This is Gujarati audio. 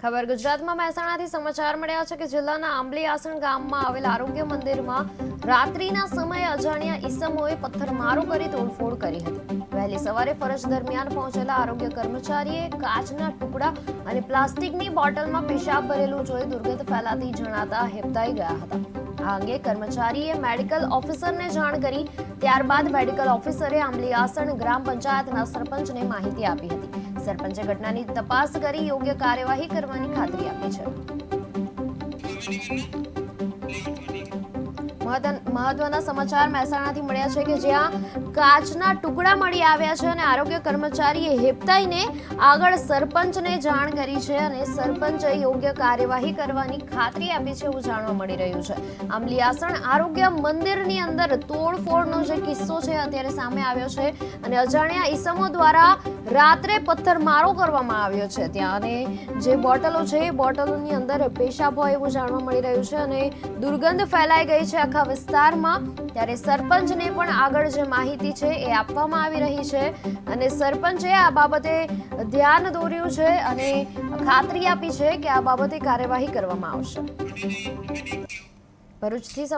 ખબર ગુજરાતમાં મહેસાણાથી સમાચાર મળ્યા છે કે જિલ્લાના આંબલી આસણ ગામમાં આવેલ આરોગ્ય મંદિરમાં રાત્રિના સમયે અજાણ્યા ઈસમોએ પથ્થરમારો કરી તોડફોડ કરી હતી. વહેલી સવારે ફરજ દરમિયાન પહોંચેલા આરોગ્ય કર્મચારીએ કાચના ટુકડા અને પ્લાસ્ટિકની બોટલમાં પેશાબ ભરેલું જોઈ દુર્ગંધ ફેલાતી જણાતા હેબતાઈ ગયા હતા. આ અંગે કર્મચારીએ મેડિકલ ઓફિસરને જાણ કરી, ત્યારબાદ મેડિકલ ઓફિસરે આંબલીયાસણ ગ્રામ પંચાયતના સરપંચને માહિતી આપી હતી. સરપંચે ઘટનાની તપાસ કરી યોગ્ય કાર્યવાહી કરવાની ખાતરી આપી છે. મહત્વના સમાચાર મહેસાણાથી મળ્યા છે કે જ્યાં કાચના ટુકડા મળી આવ્યા છે અને આરોગ્ય કર્મચારીએ હેપતાઈને આગળ સરપંચને જાણ કરી છે અને સરપંચે યોગ્ય કાર્યવાહી કરવાની ખાતરી આપી છે એવું જાણવા મળી રહ્યું છે. આમલીયાસણ આરોગ્ય મંદિરની અંદર તોડફોડનો જે કિસ્સો છે અત્યારે સામે આવ્યો છે અને અજાણ્યા ઈસમો દ્વારા રાત્રે પથ્થરમારો કરવામાં આવ્યો છે ત્યાં અને જે બોટલો છે એ બોટલોની અંદર પેશાબ હોય એવું જાણવા મળી રહ્યું છે અને દુર્ગંધ ફેલાઈ ગઈ છે. આખા વિસ્તારમાં, ત્યારે સરપંચને પણ આગળ જે માહિતી છે એ આપવામાં આવી રહી છે. અને સરપંચે આ બાબતે ધ્યાન દોર્યું છે અને ખાતરી આપી છે કે આ બાબતે કાર્યવાહી કરવામાં આવશે. ભરૂચથી